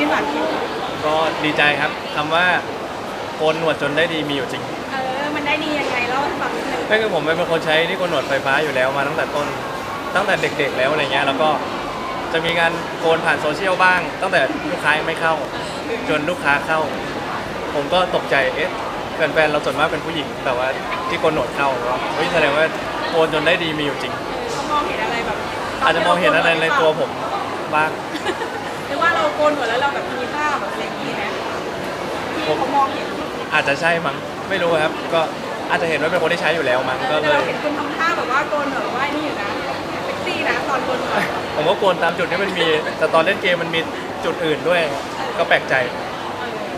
ดิ้นหวานคิ้วก็ดีใจครับคำว่าโกนหนวดจนได้ดีมีอยู่จริงเออ มันได้ดียังไงเล่าให้ฟังนิดนึงก็คือผมเป็นคนใช้ที่โกนหนวดไฟฟ้าอยู่แล้วมาตั้งแต่ต้นตั้งแต่เด็ก ๆ แล้วอะไรเงี้ยแล้วก็จะมีการโกนผ่านโซเชียลบ้าง ตั้งแต่ลูกค้ายังไม่เข้า จนลูกค้าเข้า ผมก็ตกใจเอ๊ะแฟนๆเราส่วนมากเป็นผู้หญิง แต่ว่าที่โกนหนวดเข้าก็เฮ้ยแสดงว่าโกนจนได้ดีมีอยู่จริง เขามองเห็นอะไรแบบอาจจะมองเห็นอะไรในตัวผมบ้างหรือว่า เราโกนหัวแล้วเราแบบมีภาพแบบอะไรอย่างนี้ไหมที่เขามองเห็นอาจจะใช่มั้งไม่รู้ครับ ก็อาจจะเห็นว่าเป็นคนที่ใช้อยู่แล้วมั้งก็แต่เลเราย เห็นคุณทำท่าแบบว่าโกนแบบว่านี่อยู่นะเซ็กซี่นะตอนโกนหัวผมก็โกนตามจุดที่มันมี แต่ตอนเล่นเกมมันมีจุดอื่นด้วย ก็แปลกใจ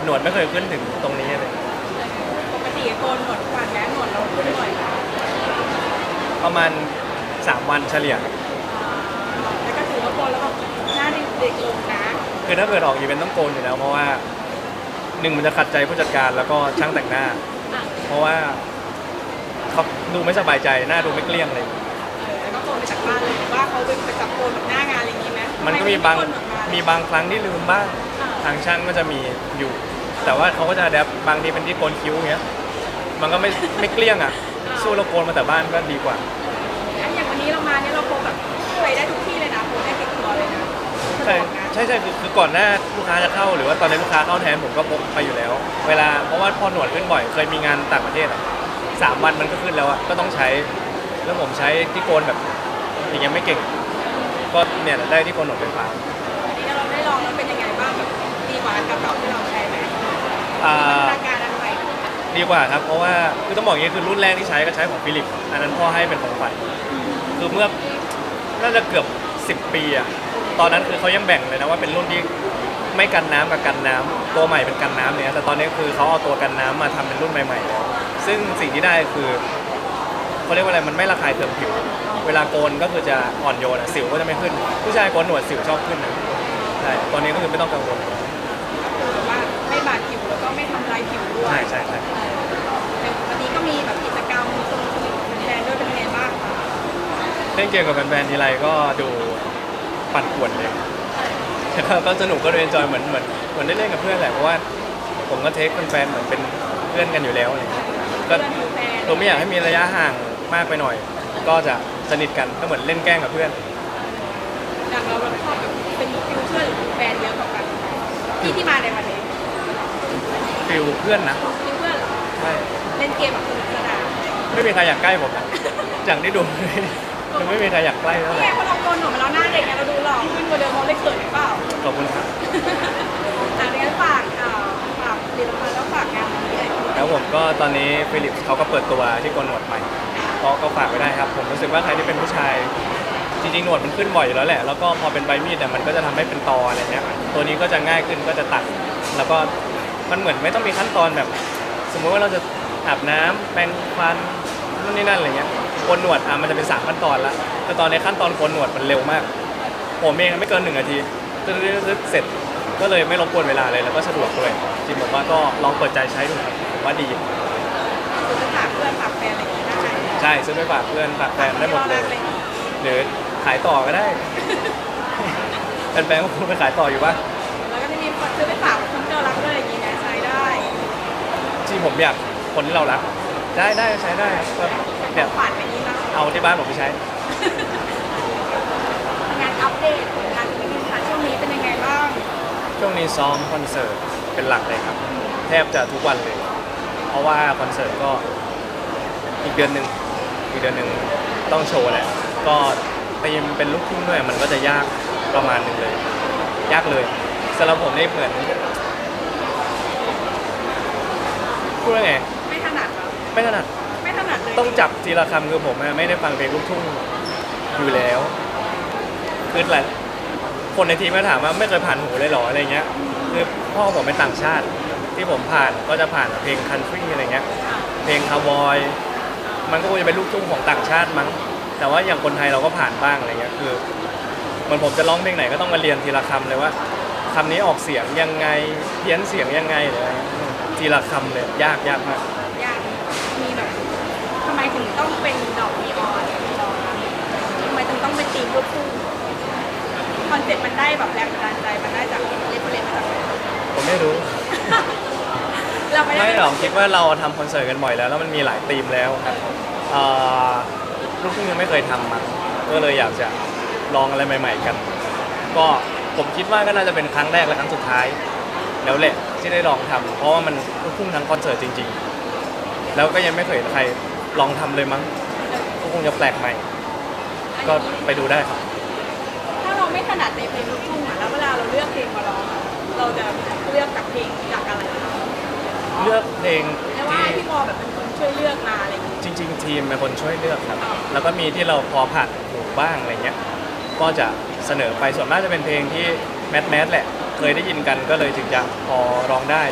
หนวดไม่เคยขึ้นถึงตรงนี้เลยปกติโกนหนวดทุกวันแม้หนวดเราขึ้นบ่อยนะประมาณ 3 วันเฉลี่ยครับแล้วก็ถือว่าโกนแล้วแบบหน้าเด็กลงนะ คือถ้าเกิดออกอีเวนต์ต้องโกนอยู่แล้ว เพราะว่าหนึ่งมันจะขัดใจผู้จัดการแล้วก็ช่างแต่งหน้า อะเพราะว่าเขาดูไม่สบายใจหน้าดูไม่เกลี้ยงเลย เออแล้วก็โกนไปจากบ้านเลยหรือว่าเขาไปจับโกนแบบหน้างานอะไรอย่างนี้ไหมมันก็มีบางไได้โกนแบบมีบางครั้งที่ลืมบ้างอ่าทางช่างก็จะมีอยู่ แต่ว่าเขาก็จะแดบางทีเป็นที่โกนคิ้วอย่างเงี้ยมันก็ไม่ไม่เกลี้ยงอะสู้เราโกนมาแต่บ้านก็ดีกว่างั้ ช่ใช่ใช่คือคือก่อนหน้าลูกค้าจะเข้าหรือว่าตอนนี้ลูกค้าเข้าแทนผมก็พกไปอยู่แล้ว เวลาเพราะว่าพอหนวดขึ้นบ่อยเคยมีงานต่างประเทศอะสามวันมันก็ขึ้นแล้วอะก็ต้องใช้ แล้วผมใช้ที่โกนแบบอย่างเงี้ยไม่เก่ง ก็เนี่ยได้ที่โกนหนวดไฟฟ้า อันนี้เราได้ลองแล้วเป็นยังไงบ้างแบบดีกว่าอันเก่าๆที่เราใช้ไหมอ่าพัฒนาการอันใหม่ดีกว่าครับ เพราะว่าคือต้องบอกอย่างนี้คือรุ่นแรกที่ใช้ก็ใช้ของฟิลิป อันนั้นพ่อให้เป็นของขวัญคือเมื่อน่าจะเกือบ 10 ปีอะ ตอนนั้นคือเขายังแบ่งเลยนะว่าเป็นรุ่นที่ไม่กันน้ำกับกันน้ำตัวใหม่เป็นกันน้ำเนี่ยแต่ตอนนี้คือเขาเอาตัวกันน้ำมาทำเป็นรุ่นใหม่ๆแล้วซึ่งสิ่งที่ได้คือเขาเรียกว่าอะไรมันไม่ระคายเคืองผิว เวลาโกนก็คือจะอ่อนโยนอะสิวก็จะไม่ขึ้น ผู้ชายโกนหนวดสิวชอบขึ้นนะใช่ตอนนี้ก็คือไม่ต้องกังวลคือแบบว่าไม่บาดผิวแล้วก็ไม่ทำลายผิวด้วยใช่ใช่ใช่เออวันนี้ก็มีแบบกิจกรรมสนุกสนุกแฟนๆด้วยเป็นยังไงบ้างคะ เล่นเกมกับแฟนๆทีไรก็ดู ปั่นป่วนเลยแล้วก็สนุกก็เรียนจอยเหมือนเหมือนเหมือนได้เล่นกับเพื่อนแหละเพราะว่าผมก็เทคแฟนๆเหมือนเป็นเพื่อนกันอยู่แล้วอะไรเงี้ยก็เพื่อนแฟนเราไม่อยากให้มีระยะห่างมากไปหน่อย ก็จะสนิทกันก็เหมือนเล่นแกล้งกับเพื่อนดังเราเราชอบแบบเป็นฟิวเพื่อนหรือแฟนเยอะกว่ากันที่ที่มาในวันนี้ฟิลเพื่อนนะฟิวเพื่อนเหรอใช่เล่นเกมแบบสนุกสนานไม่มีใครอยากใกล้ผมนะอย่างที่ดู ยังไม่มีใครอยากใกล้เท่าไหนี่ร่ไงพอเราโกนหนวดมาแล้วหน้าเด็กไงเราดูหล่อขึ้นกว่าเดิมเราเลยเขินหรือเปล่าขอบคุณครับ อะเรียนฝากอ่าฝากผลิตภัณฑ์แล้วฝากงานวันนี้เลยแล้วผมก็ตอนนี้ฟิลิปเขาก็เปิดตัวที่โกนหนวดใหม่ก็ก็ฝากไว้ได้ครับ ผมรู้สึกว่าใครที่เป็นผู้ชาย จริงๆหนวดมันขึ้นบ่อยอยู่แล้วแหละ แล้วก็พอเป็นใบมีดเนี่ยมันก็จะทำให้เป็นตออะไรเงี้ยตัวนี้ก็จะง่ายขึ้นก็จะตัด แล้วก็มันเหมือนไม่ต้องมีขั้นตอนแบบ สมมุติว่าเราจะอาบน้ำแปรงฟันนู่นนี่นั่นอะไรเงี้ย โกนหนวดอะมันจะเป็นสามขั้นตอนละแต่ตอนในขั้นตอนโกนหนวดมันเร็วมาก ผมเองไม่เกินหนึ่งนาทีตึ๊ดๆๆเสร็จก็เลยไม่รบกวนเวลาเลยแล้วก็สะดวกด้วยจริงผมว่าก็ลองเปิดใจใช้ดูครับผมว่าดีคือฝากเพื่อนฝากแฟนอะไรอย่างนี้ได้ไหมใช่ซื้อไปฝากเพื่อนฝากแฟนได้หมดเลย หรือขายต่อก็ได้ แฟนๆก็คงไปขายต่ออยู่ปะแล้วก็จะมีคนซื้อไปฝากคนที่เรารักด้วยอย่างนี้นะใช้ได้ที่ผมอยากคนที่เรารัก ได้ได้ใช้ได้ครับก็ เป็เนี่ยนฝันอย่างนี้นะเอาที่บ้านผมไปใช้ งานอัปเดตผลงานที่มีค่ะช่วงนี้เป็นยังไงบ้างช่วงนี้ซ้อมคอนเสิร์ตเป็นหลักเลยครับ แทบจะทุกวันเลย เพราะว่าคอนเสิร์ตก็อีกเดือนหนึ่งอีกเดือนหนึ่งต้องโชว์แหละก็ตีมเป็นลูกทุ่งด้วยมันก็จะยากประมาณหนึ่งเลย ยากเลยสำหรับผมนี่เหมือนพูดว่าไง ไม่ถนัดเหรอไม่ถนัดไม่ ถนัดเลยต้องจับทีละคำคือผมอะไม่ได้ฟังเพลงลูกทุ่งอยู่แล้วคือหลายคนในทีมก็ถามว่าไม่เคยผ่านหูเลยเหรออะไรเงี้ยคือพ่อผมเป็นต่างชาติ ที่ผมผ่านก็จะผ่านเพลงคันทรีอะไรเงี้ยเพลงคาวบอย มันก็คงจะเป็นลูกทุ่งของต่างชาติมั้ง แต่ว่าอย่างคนไทยเราก็ผ่านบ้างอะไรเงี้ยคือเหมือนผมจะร้องเพลงไหนก็ต้องมาเรียนทีละคำเลยว่าคำนี้ออกเสียงยังไงเพี้ยนเสียงยังไงอะไรเงี้ยทีละคำเลยยากยากมากมีแบบทำไมถึง ต้องเป็นดอกนีออนดอกทำไมถึงต้องเป็นตีมลูกทุ่งคอนเซ็ปต์มันได้แบบแรงบันดาลใจมันได้จากเรฟเฟรนซ์มาจากไหนไม่รู้ เราไม่ได้ไม่หรอกคิดว่าเราทำคอนเสิร์ตกันบ่อยแล้ว แล้วมันมีหลายธีมแล้วครับเอ่อลูกทุ่งยังไม่เคยทำมาก็เลยอยากจะลองอะไรใหม่ ๆ กัน ก็ผมคิดว่าก็น่าจะเป็นครั้งแรกและครั้งสุดท้าย แล้วแหละที่ได้ลองทำเพราะว่ามันลูกทุ่งทั้งคอนเสิร์ตจริง ๆ แล้วก็ยังไม่เคยเห็นใคร ลองทำเลยมั้งก็คงจะแปลกใหม่ ก็ไปดูได้ครับ ถ้าเราไม่ถนัดในเพลงลูกทุ่งอะแล้วเวลาเราเลือกเพลงมาร้องอะเราจะเลือกกับเพลงจากอะไรคะเลือกเพลงแล้วว่าที่ ให้พี่บอแบบเป็นคนช่วยเลือกมาอะไรอย่างงี้จริงๆ ทีมเป็นคนช่วยเลือกครับแล้วก็มีที่เราพอผ่านหูบ้างอะไรเงี้ย ก็จะเสนอไป ส่วนมากจะเป็นเพลงที่แมสแมสแหละ เคยได้ยินกันก็เลยถึงจะพอร้องได้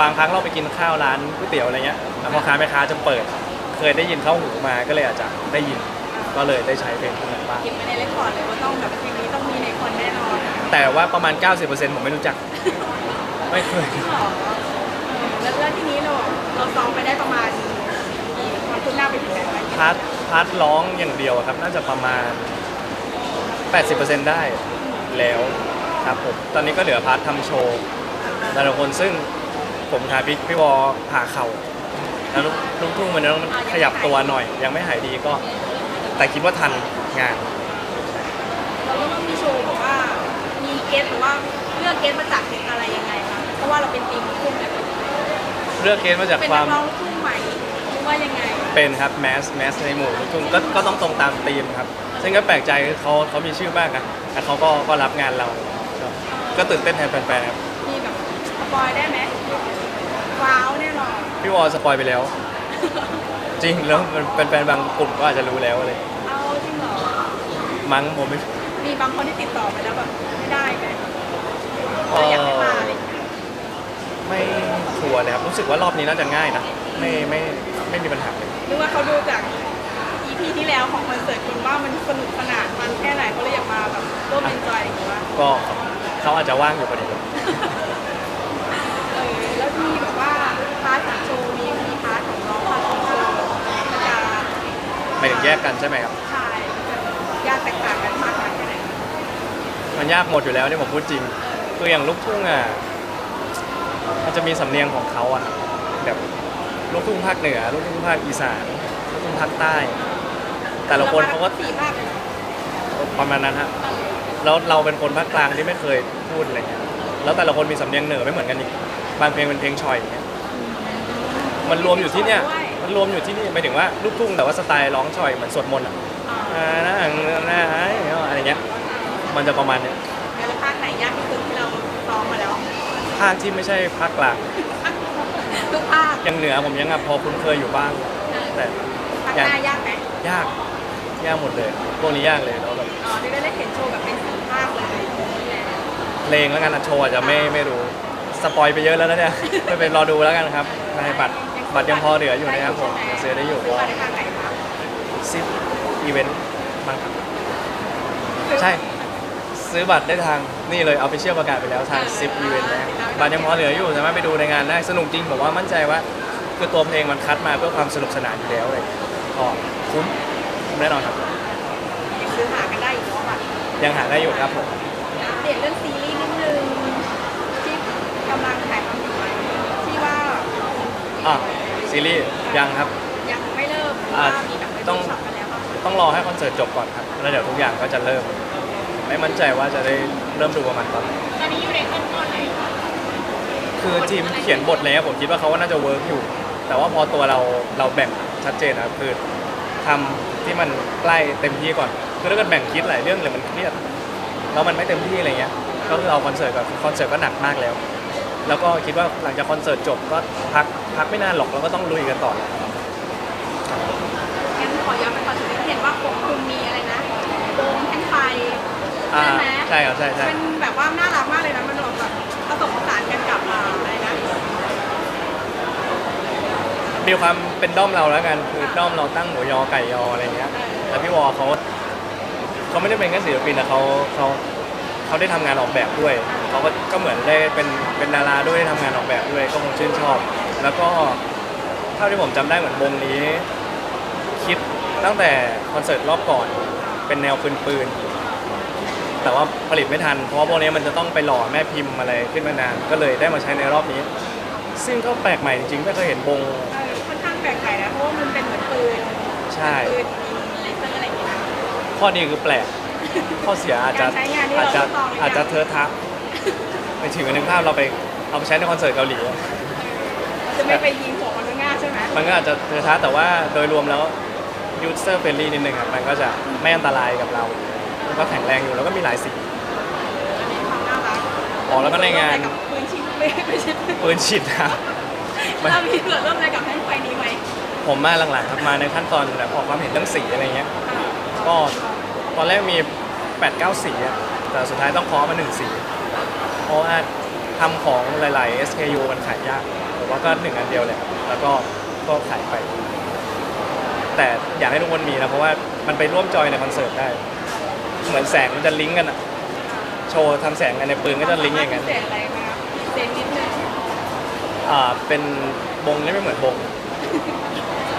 บางครั้งเราไปกินข้าวร้านก๋วยเตี๋ยวอะไรเงี้ย แล้วพ่อค้าแม่ค้าจะเปิด เคยได้ยินเข้าหูมาก็เลยอาจจะได้ยินก็เลยได้ใช้เพลงพวกนั้นบ้างเก็บไว้ในเรคคอร์ดเลยว่าต้องแบบเพลงนี้ต้องมีในคอนแน่นอนแต่ว่าประมาณ 90%ผมไม่รู้จัก ไม่เคยจริงเหรอแล้วแล้วทีนี้เราเราซ้อมไปได้ประมาณกี่ความคืบหน้าไปถึงไหนแล้วพาร์ทพาร์ทร้องอย่างเดียวอะครับน่าจะประมาณ 80%ได้แล้วครับผมตอนนี้ก็เหลือพาร์ททำโชว์แต่ละคนซึ่งผมทาพี่พี่วอผ่าเข่า แล้วลูกลูกทุ่งมันต้องขยับตัวหน่อย ยังไม่หายดีก็ แต่คิดว่าทันงาน เราก็ต้องมีโชว์แบบว่า มีเกสหรือว่าเลือกเกสมาจากเพลงอะไรยังไงคะเพราะว่าเราเป็นทีมลูกทุ่งเนี่ยเลือกเคสมาจากเป็นคนัวามกร้องลูกทุ่งใหม่หรือว่ายังไงเป็นครับแมสแมสในหมู่ลูกทุ่งก็ก็ต้องตรงตามธีมครับ ซึ่งก็แปลกใจเขาเขามีชื่อมากนะแต่เขาก็ก็รับงานเราก็ก็ตื่นเต้นแทนแฟนๆครับ มีแบบสปอยได้ไหม ว้าวแน่นอนพี่วอลสปอยไปแล้ว จริงแล้วเป็นแฟนๆบางกลุ่มก็อาจจะรู้แล้วเลยเอาจริงเหรอ มั้งผมไม่มีบางคนที่ติดต่อไปแล้วแบบไม่ได้ไหมเอ่เราอยากให้มาออะไรอย่างเงี้ยไม่ชัวร์เลยครับรู้สึกว่ารอบนี้น่าจะง่ายนะไม่ไม่ไม่มีปัญหาเลยหรือว่าเขาดูจาก EP ที่แล้วของคอนเสิร์ตคุณว่ามันสนุกสนานมันแค่ไหนเขาเลยอยากมาแบบร่วมเอนจอยอย่างเงี้ยว่าก็เขาอาจจะว่างอยู่พอดี เออแล้วมีแบบว่าพาร์ทของโชว์มีมีพาร์ทของร้องพาร์ทของโชว์มันจะ ไม่ถึงแยกกันใช่ไหมครับใช่มันจะยากแตกต่างกันมากน้อยแค่ไหนมันยากหมดอยู่แล้วเนี่ยผมพูดจริง คืออย่างลูกทุ่งอะมันจะมีสำเนียงของเขาอะแบบลูกทุ่งภาคเหนือลูกทุ่งภาคอีสานลูกทุ่งภาคใต้ แต่ละคนเขาก็สี่ภาคเลยเหรอประมาณนั้นฮะแล้วเราเป็นคนภาคกลางที่ไม่เคยพูดอะไรเงี้ยแล้วแต่ละคนมีสำเนียงเหนือไม่เหมือนกันอีกบางเพลงเป็นเพลงชอยอย่างเงี้ยมันรวมอยู่ที่เนี่ย มันรวมอยู่ที่นี่หมายถึงว่าลูกทุ่งแต่ว่าสไตล์ร้องชอยเหมือนสวดมนต์อะอ่าอ่านะนะอะไรเงี้ยมันจะประมาณเนี้ยแล้วภาคไหนยากที่สุดที่เราซ้อมมาแล้วภาคที่ไม่ใช่ภาคกลางทุกภาคอย่างเหนือผมยังอะพอคุ้นเคยอยู่บ้าง แต่ภาคหน้ายากไหมยากยากหมดเลยพวกนี้ยากเลยแล้วแบบอ๋อที่ได้เห็นโชว์แบบเป็นสี่ภาคเลยนี่แหละเพลงแล้วกันอะโชว์อาจจะไม่ไม่รู้สปอยไปเยอะแล้วนะเนี่ยไปเป็นรอดูแล้วกันครับในบัตร บัตรยังพอเหลืออยู่นะครับผมยังซื้อได้อยู่ซื้อก็บัตรในทางไหนคะซิปอีเวนต์มั้งครับใช่ ซื้อบัตรได้ทางนี่เลยเอาไปเชื่อประกาศไปแล้วทางซิปอีเวนต์นะบัตรยังพอเหลืออยู่สามารถไปดูในงานได้สนุกจริงผมว่ามั่นใจว่า คือตัวเพลงมันคัดมาเพื่อความสนุกสนานอยู่แล้วเลยก็คุ้มคุ้มแน่นอนครับ ยังซื้อหากันได้อยู่เนาะบัตรยังหาได้อยู่ครับผมอัปเดตเรื่องซีรีส์นิดนึงที่กำลังถ่ายทำอยู่ไหมที่ว่าอะ ซีรีส์ยังครับ ยังไม่เริ่มหรืออ่าว่ามีแบบไปต้ต้อองงช็อปกันแล้วบ้างต้องรอให้คอนเสิร์ตจบก่อนครับแล้วเดี๋ยวทุกอย่างก็จะเริ่ม ไม่มั่นใจว่าจะได้เริ่มดูประมาณตอนไหนตอนนี้อยู่ในขั้นตอนไหนคือทีมเขียนบทแล้วผมคิดว่าเขาก็น่าจะเวิร์กอยู่ แต่ว่าพอตัวเราเราแบ่งชัดเจนนะครับคือทำที่มันใกล้เต็มที่ก่อนคือถ้าเกิดแบ่งคิดหลายเรื่องเลยมันเครียดแล้วมันไม่เต็มที่อะไรเงี้ยก็คือเอาคอนเสิร์ตกับคอนเสิร์ตก็หนักมากแล้ว แล้วก็คิดว่าหลังจากคอนเสิร์ตจบก็พัก พักไม่นานหรอกเราก็ต้องลุยกันต่องั้นขอย้อนไปก่อนถึงที่เห็นว่าผมคุณมีอะไรนะโดมแท่งไฟอ่าใช่ไหมใช่ครับใช่ใช่มันแบบว่าน่ารักมากเลยนะมันแบบผสมผสานกันกับอ่าอะไรนะ มีความเป็นด้อมเราแล้วกันคือด้อมเราตั้งหมูยอไก่ยออะไรเงี้ยแล้วพี่วอเขาเขาไม่ได้เป็นแค่ศิลปินนะเขาเขาเขาได้ทำงานออกแบบด้วย เขาก็ก็เหมือนได้เป็นเป็นดาราด้วยได้ทำงานออกแบบด้วยก็คงชื่นชอบ แล้วก็เท่าที่ผมจำได้เหมือนวงนี้ คิดตั้งแต่คอนเสิร์ตรอบก่อนเป็นแนวปืนปืนแต่ว่าผลิตไม่ทัน เพราะว่าพวกนี้มันจะต้องไปหล่อแม่พิมพ์อะไรขึ้นมานาน ก็เลยได้มาใช้ในรอบนี้ ซึ่งก็แปลกใหม่จริงๆไม่เคยเห็นบงเออค่อนข้างแปลกใหม่นะเพราะว่ามันเป็นเหมือนปืนใช่ ปืนยิงเลเซอร์อะไรอย่างเงี้ยนะ ข้อดีคือแปลก ข้อเสียอาจจะการใช้งานนี่อาจจะเราต้องลองหรือยัง อาจจะเทอะทะไปถึงนึกภาพเราไปเอาไปใช้ในคอนเสิร์ตเกาหลี จะไม่ไปยิงหัวมันง่ายๆใช่ไหมมันก็อาจจะเทอะทะแต่ว่าโดยรวมแล้ว user friendly นิดนึงครับมันก็จะไม่อันตรายกับเราแล้วก็แข็งแรงอยู่แล้วก็มีหลายสีอันนี้ความน่ารักอ๋อแล้วก็ในงานเรกับปืนชิงไม่ไม่ใช่ปืนปืนฉีดน้มันเรามีส่วนร่วมอะไรกับแท่งไฟนี้ไหมำผมมาหลังๆครับมาในขั้นตอนแบบออกความเห็นเรื่องสีอะไรเงี้ยอ่าก็ตอนแรกมี 8 9 สีอะแต่สุดท้ายต้องเคาะมาหนึ่งสีเพราะว่าทำของหลาย ๆ SKU มันขายยาก ผมว่าก็หนึ่งอันเดียวเลยครับแล้วก็ก็ขายไป แต่อยากให้ทุกคนมีนะเพราะว่ามันไปร่วมจอยในคอนเสิร์ตได้ เหมือนแสงมันจะลิงก์กันอะโชว์ทำแสงกันในปืนก็จะลิงก์อย่างนั้นพิเศษอะไรมาพิเศษนิดนึงอ่าเป็นบงที่ไม่เหมือนบง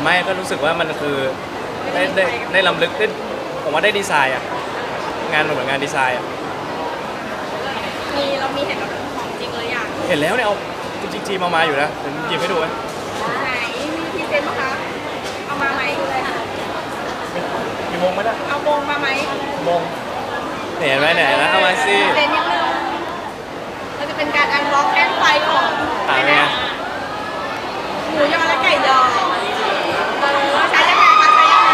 ไม่ก็รู้สึกว่ามันคือได้ได้ได้ลำลึกได้ผมว่าได้ดีไซน์อะงานมันเหมือนงานดีไซน์อะมีเรามีเห็นแบบของจริงเลยอย่างเห็นแล้วเนี่ยเอา จริงๆจีมามาอยู่นะผมหยิบให้ดูไหมไหนมีพรีเซนต์ไหมคะเอามาไหมค่ะมีบงไหมล่ะเอาวงมาไหมบงเนี่ยเห็นไหมเนี่ยนะเอามาสิพรีเซนต์นิดนึงเราจะเป็นการอันล็อกแท่งไฟของอ่าเป็นไง หมูยอและไก่ยอเออใช้ยังไงคะใช้ยังไง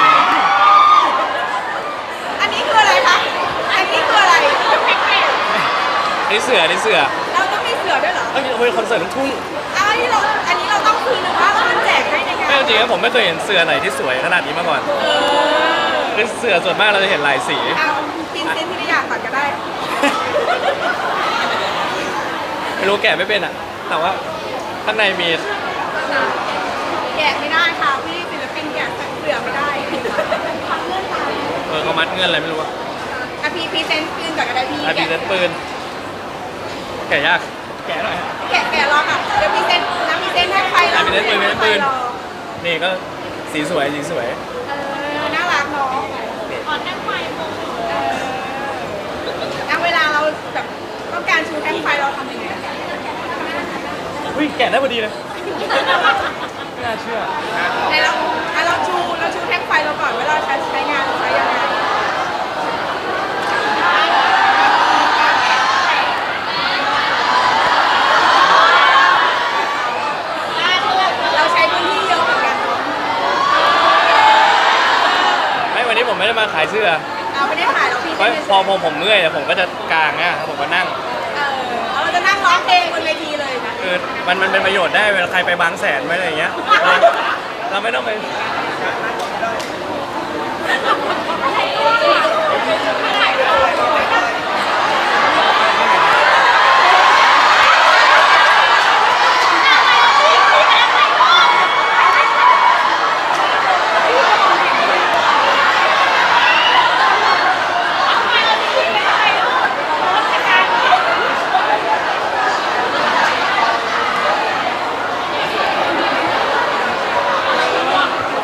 อันนี้คืออะไรคะอันนี้คืออะไรนี่เสือนี่เสือเราต้องมีเสือด้วยเหรอ เอ้ยเป็นคอนเสิร์ตลูกทุ่งเอาอันนี้เราอันนี้เราต้องคืนหรือว่ามันแจกให้ในงานไม่จริงๆนะผมไม่เคยเห็นเสือไหนที่สวยขนาดนี้มาก่อนเออคือเสือส่วนมากเราจะเห็นหลายสี เอากินเซนที่ได้อยากก่อนก็ได้ไม่รู้แกะไม่เป็นอะ แต่ว่าข้างในมีแกะไม่ได้ค่ะพี่ศิลปินแกะเสือไม่ได้ทำเงื่อนไขเออเขามัดเงื่อนอะไรไม่รู้อะอะพี่พรีเซนต์ปืนก่อนก็ได้พี่อาดีแกะเซนปืนแกะยาก แกะหน่อยแกะแกะรอค่ะเดี๋ยวพรีเซนต์น้ำพรีเซนต์ให้ใครรออะพรีเซนต์ปืนพรีเซนต์ปืนรอนี่ก็สีสวยสีสวยเออน่ารักเนาะอ่อนแท่งไฟเออเอาเวลาเราแบบต้องการชูแท่งไฟเราทำยังไงอุ้ยแกะได้พอดีเลยไม่น่าเชื่อไหนเราอะเราชูเราชูแท่งไฟเราก่อนเวลาใช้ใช้งานเราใช้ยังไงเราใช้พื้นที่เยอะเหมือนกันเนอะ ไม่วันนี้ผมไม่ได้มาขายเสื้อเราไม่ได้ถ่ายเราพี่เพราะพอผมผมเมื่อยอะผมก็จะกางเนี่ยผมก็นั่งเออเราจะนั่งร้องเพลงบนเวทีเลยนะคือมันมันเป็นประโยชน์ได้เวลาใครไปบางแสนไปอะไรอย่างเงี้ยเราเราไม่ต้องไป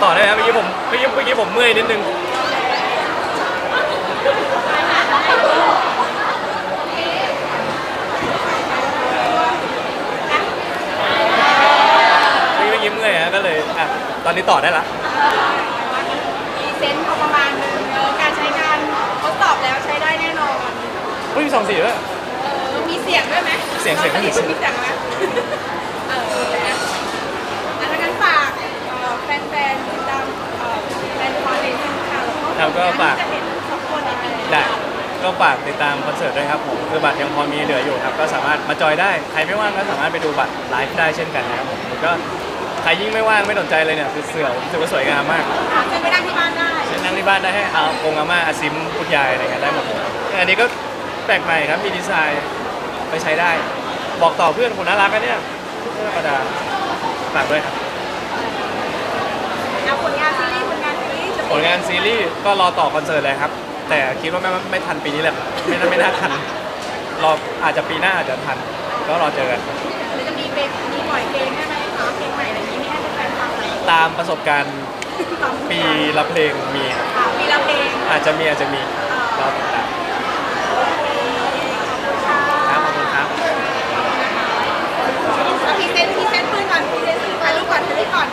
ต่อได้ไหมเมื่อกี้ผมเมื่อกี้เมื่อกี้ผมเมื่อยนิดนึงเมื่อกี้เมื่อกี้เมื่อยฮะก็เลยอะตอนนี้ต่อได้ละ มีเซนส์พอประมาณนึงเออการใช้งานทดสอบแล้วใช้ได้แน่นอนเฮ้ยมีสองสีด้วย เออมีเสียงด้วยไหมเสียงเสียง รามีมีเสียงไหมเอออะถ้างั้นฝากเอ่อแฟนๆติดตามเอ่อแฟนคอนเทนต์ ค่ะแล้วก็จะเห็นสองคนในปีนี้ได้ก็ฝากติดตามคอนเสิร์ตด้วยครับผมคือบัตรยังพอมีเหลืออยู่ครับ ก็สามารถมาจอยได้ใครไม่ว่างก็สามารถไปดูบัตรไลฟ์ได้เช่นกันนะครับผมแล้วก็ใครยิ่งไม่ว่างไม่สนใจเลยเนี่ยคือเสือผมรู้สึกว่าสวยงามมากหาเงินไปนั่งที่บ้านได้เช่นนั่งที่บ้านได้ให้เอาองค์อาม่าอาซิมคุณยายอะไรเงี้ยได้หมดเลยอันนี้ก็แปลกใหม่ครับมีดีไซน์ไปใช้ได้ บอกต่อเพื่อนคนน่ารักกันเนี่ยไม่ธรรมดาฝากด้วยครับเอาผลงานซีรีส์ ผลงานซีรีส์ก็รอต่อคอนเสิร์ตเลยครับ แต่คิดว่าไม่ไม่ทันปีนี้แหละไม่น่าไม่น่าทันรออาจจะปีหน้าอาจจะทันก็รอเจอกันหรือจะมีเพลงมีปล่อยเพลงได้ไหมคะเพลงใหม่อะไรอย่างนี้ให้แฟนฟังไหมตามประสบการณ์ปีละเพลงมีค่ะปีละเพลง อาจจะมีอาจจะมีรอติดตามคอบคครับ เอาพรีเซนต์พี่เซนต์ปืนก่อนพี่เซนต์ปืนถ่ายรูปก่อนถ่รูปก่อน